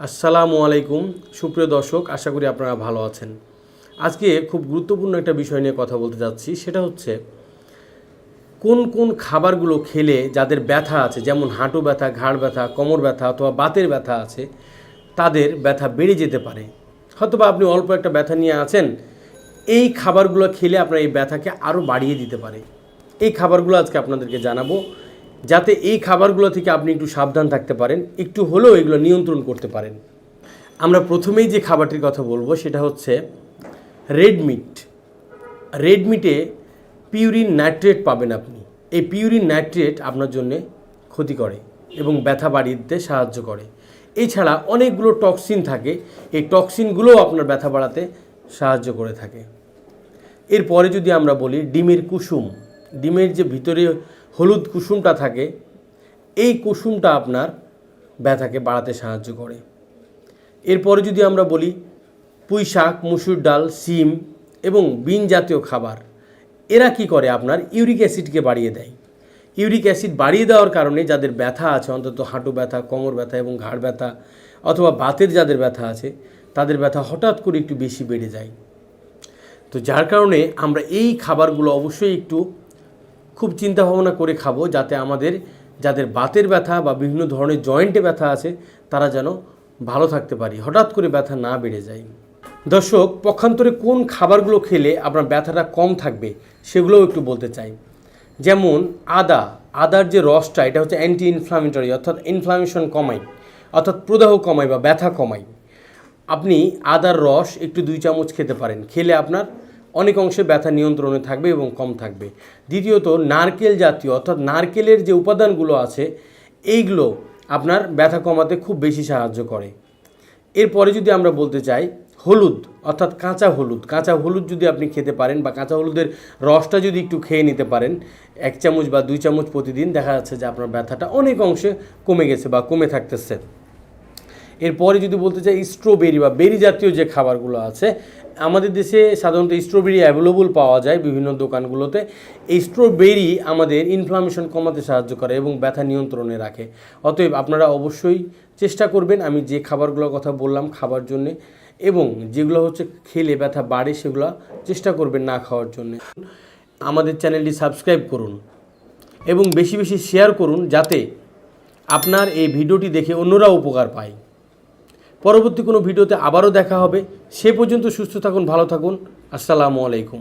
আসসালামু আলাইকুম। সুপ্রিয় দর্শক, আশা করি আপনারা ভালো আছেন। আজকে খুব গুরুত্বপূর্ণ একটা বিষয় নিয়ে কথা বলতে যাচ্ছি। সেটা হচ্ছে, কোন কোন খাবারগুলো খেলে যাদের ব্যথা আছে, যেমন হাঁটু ব্যথা, ঘাড় ব্যথা, কোমর ব্যথা অথবা বাতের ব্যথা আছে, তাদের ব্যথা বেড়ে যেতে পারে। হয়তোবা আপনি অল্প একটা ব্যথা নিয়ে আছেন, এই খাবারগুলো খেলে আপনার এই ব্যথাকে আরও বাড়িয়ে দিতে পারে। এই খাবারগুলো আজকে আপনাদেরকে জানাব। যাতে এই খাবারগুলো থেকে আপনি একটু সাবধান থাকতে পারেন, একটু হলেও এগুলো নিয়ন্ত্রণ করতে পারেন। আমরা প্রথমেই যে খাবারটির কথা বলব, সেটা হচ্ছে রেড মিট। রেড মিটে পিউরিন নাইট্রেট পাবেন আপনি। এই পিউরিন নাইট্রেট আপনার জন্য ক্ষতি করে এবং ব্যথা বাড়িয়ে দিতে সাহায্য করে। এছাড়া অনেকগুলো টক্সিন থাকে, এই টক্সিনগুলোও আপনার ব্যথা বাড়াতে সাহায্য করে থাকে। এরপরে যদি আমরা বলি ডিমের কুসুম। ডিমের যে ভিতরে হলুদ কুসুমটা থাকে, এই কুসুমটা আপনার ব্যথাকে বাড়াতে সাহায্য করে। এরপরে যদি আমরা বলি পুঁই শাক, মুসুর ডাল, সিম এবং বিন জাতীয় খাবার, এরা কি করে আপনার? ইউরিক অ্যাসিডকে বাড়িয়ে দেয়। ইউরিক অ্যাসিড বাড়িয়ে দেওয়ার কারণে যাদের ব্যথা আছে, অন্তত হাঁটু ব্যথা, কোমর ব্যথা এবং ঘাড় ব্যথা অথবা বাতের যাদের ব্যথা আছে, তাদের ব্যথা হঠাৎ করে একটু বেশি বেড়ে যায়। তো যার কারণে আমরা এই খাবারগুলো অবশ্যই একটু খুব চিন্তা ভাবনা করে খাব যাতে আমাদের, যাদের বাতের ব্যথা বা বিভিন্ন ধরনের জয়েন্টে ব্যথা আছে, তারা যেন ভালো থাকতে পারি। হঠাৎ করে ব্যথা না বেড়ে যায়। দর্শক, পক্ষান্তরে কোন খাবারগুলো খেলে আপনার ব্যথাটা কম থাকবে, সেগুলোও একটু বলতে চাই। যেমন আদা, আদার যে রসটা, এটা হচ্ছে অ্যান্টি ইনফ্লামেটরি অর্থাৎ ইনফ্লামেশন কমায়, অর্থাৎ প্রদাহ কমায় বা ব্যথা কমায়। আপনি আদার রস একটু দুই চামচ খেতে পারেন। খেলে আপনার অনেক অংশে ব্যথা নিয়ন্ত্রণে থাকবে এবং কম থাকবে। দ্বিতীয়ত, নারকেল জাতীয়, অর্থাৎ নারকেলের যে উপাদানগুলো আছে, এইগুলো আপনার ব্যথা কমাতে খুব বেশি সাহায্য করে। এরপরে যদি আমরা বলতে চাই, হলুদ, অর্থাৎ কাঁচা হলুদ। কাঁচা হলুদ যদি আপনি খেতে পারেন বা কাঁচা হলুদের রসটা যদি একটু খেয়ে নিতে পারেন, এক চামচ বা দুই চামচ প্রতিদিন দেখা যাচ্ছে যে আপনার ব্যথাটা অনেক অংশে কমে গেছে বা কমে থাকতেছে। এরপরে যদি বলতে চাই স্ট্রবেরি বা বেরি জাতীয় যে খাবারগুলো আছে, আমাদের দেশে সাধারণত স্ট্রবেরি অ্যাভেলেবল পাওয়া যায় বিভিন্ন দোকানগুলোতে। এই স্ট্রবেরি আমাদের ইনফ্লামেশন কমাতে সাহায্য করে এবং ব্যথা নিয়ন্ত্রণে রাখে। অতএব আপনারা অবশ্যই চেষ্টা করবেন, আমি যে খাবারগুলোর কথা বললাম খাবার জন্যে এবং যেগুলো হচ্ছে খেলে ব্যথা বাড়ে সেগুলো চেষ্টা করবেন না খাওয়ার জন্য। আমাদের চ্যানেলটি সাবস্ক্রাইব করুন এবং বেশি বেশি শেয়ার করুন যাতে আপনার এই ভিডিওটি দেখে অন্যরা উপকার পায়। পরবর্তী কোনো ভিডিওতে আবারও দেখা হবে। সে পর্যন্ত সুস্থ থাকুন ভালো থাকুন। আসসালামু আলাইকুম।